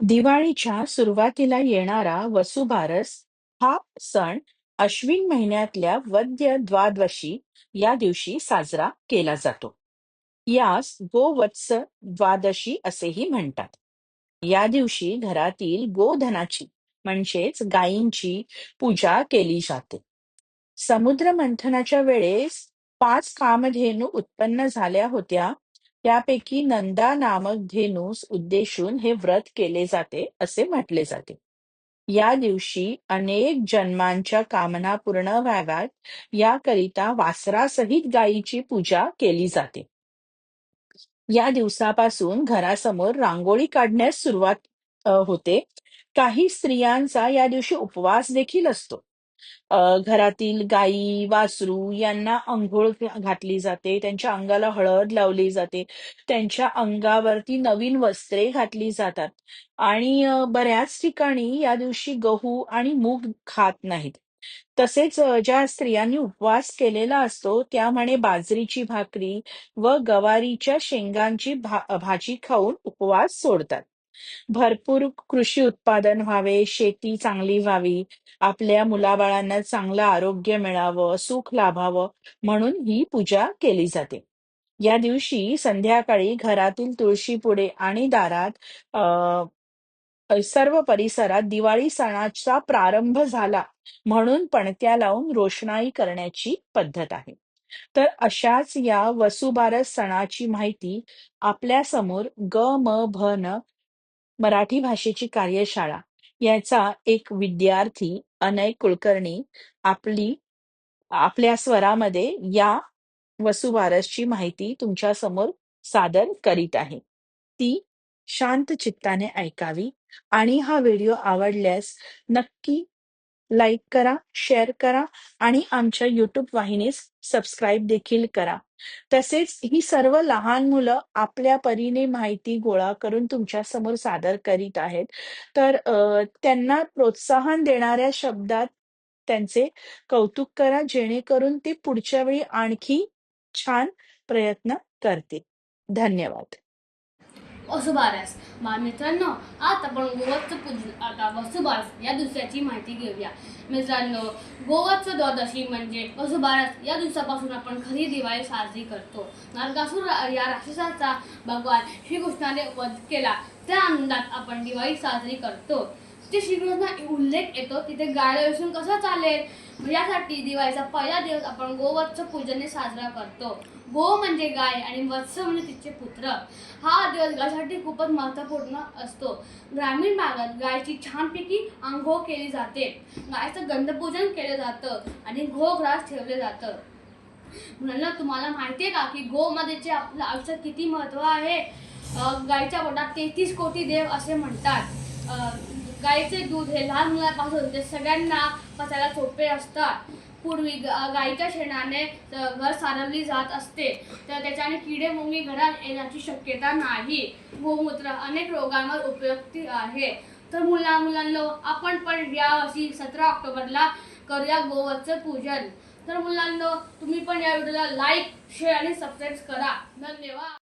दिवाळीच्या सुरुवातीला येणारा वसुबारस हा सण अश्विन महिन्यातल्या वद्य द्वादशी या दिवशी साजरा केला जातो. यास गोवत्स द्वादशी असेही म्हणतात. या दिवशी घरातील गोधनाची म्हणजेच गायींची पूजा केली जाते. समुद्र मंथनाच्या वेळेस पाच कामधेनू उत्पन्न झाल्या होत्या त्यापैकी नंदा नामक धेनूस उद्देशून हे व्रत केले जाते असे म्हटले जाते. या दिवशी अनेक जन्मांच्या कामना पूर्ण व्हाव्यात याकरिता वासरासहित गायीची पूजा केली जाते. या दिवसापासून घरासमोर रांगोळी काढण्यास सुरुवात होते. काही स्त्रियांचा या दिवशी उपवास देखील असतो. अ, घरातील गायी, वासरू यांना अंघोळ घातली जाते, त्यांच्या अंगाला हळद लावली जाते, त्यांच्या अंगावरती नवीन वस्त्रे घातली जातात आणि अ, बऱ्याच ठिकाणी या दिवशी गहू आणि मूग खात नाहीत. तसेच अ, ज्या स्त्रियांनी उपवास केलेला असतो त्या म्हणे बाजरीची भाकरी व गवारीच्या शेंगांची भा भाजी खाऊन उपवास सोडतात. भरपूर कृषी उत्पादन व्हावे, शेती चांगली व्हावी, आपल्या मुलाबाळांना चांगलं आरोग्य मिळावं, सुख लाभावं म्हणून ही पूजा केली जाते. या दिवशी संध्याकाळी घरातील तुळशी पुढे आणि दारात अ, सर्व परिसरात दिवाळी सणाचा प्रारंभ झाला म्हणून पणत्या लावून रोषणाई करण्याची पद्धत आहे. तर अशाच या वसुबारस सणाची माहिती आपल्यासमोर ग म भ न मराठी भाषेची कार्यशाळा याचा एक विद्यार्थी अनय कुलकर्णी आपली आपल्या स्वरामध्ये या वसुबारसची माहिती तुमच्यासमोर सादर करीत आहे. ती शांत चित्ताने ऐकावी आणि हा व्हिडिओ आवडल्यास नक्की लाईक करा, शेअर करा आणि आमच्या युट्यूब वाहिनीस सबस्क्राईब देखील करा. तसेच ही सर्व लहान मुलं आपल्या परीने माहिती गोळा करून तुमच्यासमोर सादर करीत आहेत. तर अ, त्यांना प्रोत्साहन देणाऱ्या शब्दात त्यांचे कौतुक करा जेणेकरून ते पुढच्या वेळी आणखी छान प्रयत्न करतील. धन्यवाद. वसुबारस. मा मित्रांनो आज आपण गोवत्स पूजन आता वसुबारस या दिवसाची माहिती घेऊया. मित्रांनो गोवत्स द्वादशी म्हणजे वसुबारस या दिवसापासून आपण खरी दिवाळी साजरी करतो. नरकासूर या राक्षसाचा भगवान श्रीकृष्णाने वध केला. त्या आनंदात आपण दिवाळी साजरी करतो. तिथे श्रीकृष्ण उल्लेख येतो तिथे गाय विसरून कसं चालेल? यासाठी दिवाळीचा पहिला दिवस आपण गोवत्स पूजने साजरा करतो. गो म्हणजे गाय आणि वत्स म्हणजे तिचे पुत्र. हा दिवस गायसाठी खूपच महत्त्वपूर्ण असतो. ग्रामीण भागात गायची छानपैकी आंघोळ केली जाते. गायचं गंधपूजन केलं जातं आणि गोग्रास ठेवले जातं. मुलांना तुम्हाला माहिती आहे का की गोमातेचे आपलं आयुष्यात किती महत्त्व आहे? गायच्या गायीच्या पोटात तेहतीस कोटी देव असे म्हणतात. गाईचे दूध हे लहान मुलांपासून ते सगळ्यांना पचायला सोपे असतात. पूर्वी ग- शेणाने घर सारवली जात असते. तर त्याच्याने किडे मुंगी घरात येण्याची शक्यता नाही. गोमूत्र अनेक रोगांवर उपयुक्ती आहे. तर मुला मुलांना आपण पण यावर्षी सतरा ऑक्टोबरला करूया गोवरचं पूजन. तर मुलांना तुम्ही पण या व्हिडिओला लाईक शेअर आणि सबस्क्राईब करा. धन्यवाद.